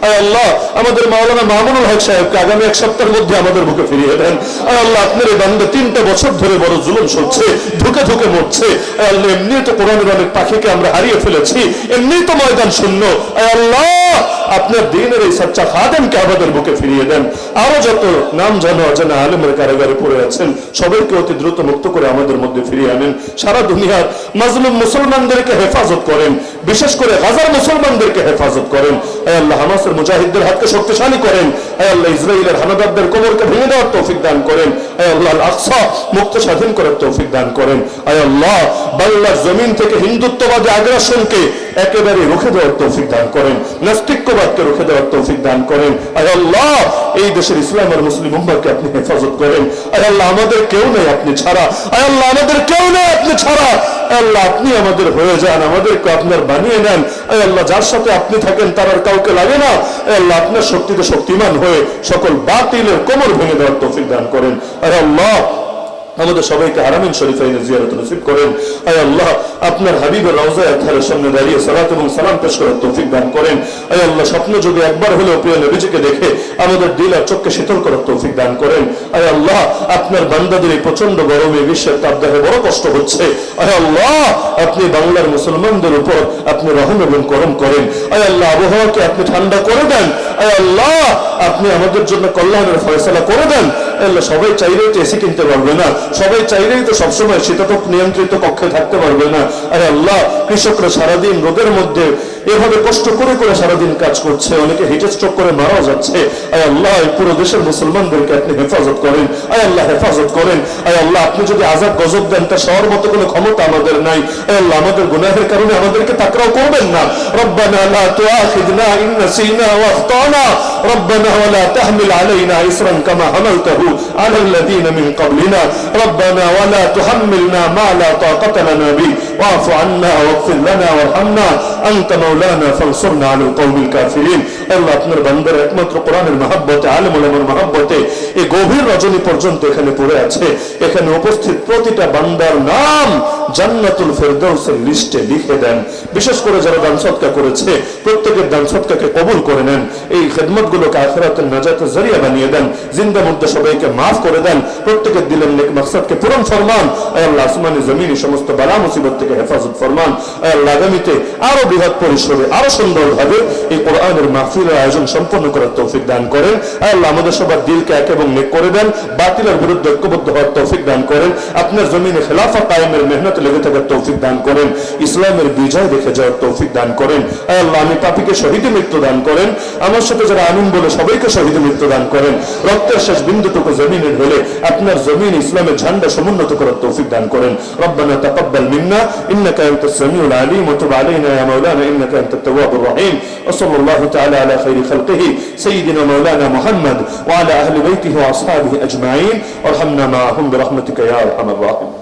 আমাদের বুকে ফিরিয়ে দেন। আপনার দিনের এই সচ্চা খাদেমকে আমাদের বুকে ফিরিয়ে দেন। আরও যত নাম জানো অজানা আলেমের কারাগারে পড়ে আছেন, সবাইকে অতি দ্রুত মুক্ত করে আমাদের মধ্যে ফিরিয়ে আনেন। সারা দুনিয়ার মাজলুম মুসলমানদেরকে হেফাজত করেন। বিশেষ করে হাজার মুসলমানদেরকে হেফাজত করেন। আল্লাহ হামাসের মুজাহিদদের হাতকে শক্তিশালী করেন। আল্লাহ ইসরায়েলের হানাদারদের কোমরকে ভেঙে দেওয়ার তৌফিক দান করেন। আল্লাহ আকসা মুক্ত স্বাধীন করার তৌফিক দান করেন। আল্লাহ বাংলার জমিন থেকে হিন্দুত্ববাদী আগ্রাসনকে একেবারে রুখে দেওয়ার তৌফিক দান করেন। নাস্তিক্যবাদকে রুখে দেওয়ার তৌফিক দান করেন। আল্লাহ এই দেশের ইসলাম আর মুসলিম উম্মাকে আপনি হেফাজত করেন। আল্লাহ আমাদের কেউ নেই আপনি ছাড়া। আল্লাহ আমাদের কেউ নেই আপনি ছাড়া। আল্লাহ আপনি আমাদের হয়ে যান। আমাদেরকে আপনার বানিয়ে নেন। আল্লাহ, যার সাথে আপনি থাকেন, তার আর কাউকে লাগে না। আল্লাহ, আপনার শক্তিতে শক্তিমান হয়ে সকল বাতিলের কোমর ভেঙে দেওয়ার তৌফিক দান করেন। আয় আল্লাহ আমাদের সবাইকে হারামিন শরীফে এনে জিয়ারত নসিব করেন। আয় আল্লাহ, আপনার হাবিবের রওজায় ধারের সামনে দাঁড়িয়ে সালাত এবং সালাম পেশ করার তৌফিক দান করেন। আয় আল্লাহ, স্বপ্ন যুগে একবার হলেও প্রিয় নবীজিকে দেখে আমাদের দিল আর চোখকে শীতল করার তৌফিক দান করেন। আয় আল্লাহ, আপনার বান্দাদের এই প্রচণ্ড গরমে বিশ্বের তাপদাহে বড় কষ্ট হচ্ছে। আয় আল্লাহ, আপনি বাংলার মুসলমানদের উপর আপনি রহম এবং করম করেন। আয় আল্লাহ, আবহাওয়াকে আপনি ঠান্ডা করে দেন। আল্লাহ, আপনি আমাদের জন্য কল্যাণের ফয়সলা করে দেন। আল্লাহ, সবাই চাইলেই তো এসি কিনতে পারবে না। সবাই চাইলেই তো সবসময় শীতাতপ নিয়ন্ত্রিত কক্ষে থাকতে পারবে না। আরে আল্লাহ, কৃষকরা সারাদিন রোদের মধ্যে এভাবে কষ্ট করে করে সারাদিন কাজ করছে অনেকে হিট স্ট্রোক করে মারাও যাচ্ছে আয় আল্লাহ এই পুরো দেশের মুসলমানদেরকে আপনি হেফাজত করেন আয় আল্লাহ হেফাজত করেন আয় আল্লাহ আপনি যদি আজাদ গজব দেন তা সবার মতো কোনো ক্ষমতা আমাদের নাই আয় আল্লাহ আমাদের গুনাহের কারণে আমাদেরকে তাকরাও করবেন না রব্বানা লা তুআখিদনা ইন নাসিনা ওয়া আখতানা ربنا ولا تحمل علينا إسرا كما حملته على الذين من قبلنا ربنا ولا تحملنا ما لا طاقة لنا به واعف عنا واغفر لنا وارحمنا أنت مولانا فانصرنا على القوم الكافرين. আল্লাহ আপনার বান্দার একমাত্র কোরআনের মহাব্বতে, আলম উলামার মহাব্বতে, এই গভীর রজনী পর্যন্ত এখানে পড়ে আছে। এখানে উপস্থিত প্রতিটা বান্দার নাম জান্নাতুল লিস্টে লিখে দেন। বিশেষ করে যারা দান সৎকা করেছে, প্রত্যেকের দান সৎকাকে কবুল করে নেন। এই আখেরাতের নাজাতের জরিয়া বানিয়ে দেন। জিন্দা মধ্যে সবাইকে মাফ করে দেন। প্রত্যেকের দিলেন নেক পূরণ ফরমান। আল্লাহ, আসমানি সমস্ত বালা মুসিবত থেকে হেফাজত ফরমান। আল্লাহ, আগামীতে আরও বৃহৎ পরিসরে, আরও সুন্দরভাবে এই কোরআনের মাহফিলের আয়োজন সম্পন্ন করার তৌফিক দান করেন আয় আল্লাহ আমাদের সবার দিলকে এক এবং নেক করে দেন বাতিলের বিরুদ্ধে ঐক্যবদ্ধ হওয়ার তৌফিক দান করেন আপনার জমিনে খেলাফা কায়েমের মেহনতে লেগে থাকার তৌফিক দান করেন ইসলামের বিজয় দেখে যাওয়ার তৌফিক দান করেন আয় আল্লাহ আমি পাপিকে শহীদ মৃত্যু দান করেন আমার সাথে যারা আমিন বলে সবাইকে শহীদ মৃত্যু দান করেন রক্তের শেষ বিন্দুটুকু জমিনে ঢেলে আপনার জমিন ইসলামের ঝান্ডা সমুন্নত করার তৌফিক দান করেন ربنا تقبل منا انك انت السميع العليم وتب علينا يا مولانا انك انت التواب الرحيم وصلى الله تعالى على خير خلقه سيدنا مولانا محمد وعلى أهل بيته وأصحابه أجمعين. وارحمنا معهم برحمتك يا أرحم الراحمين.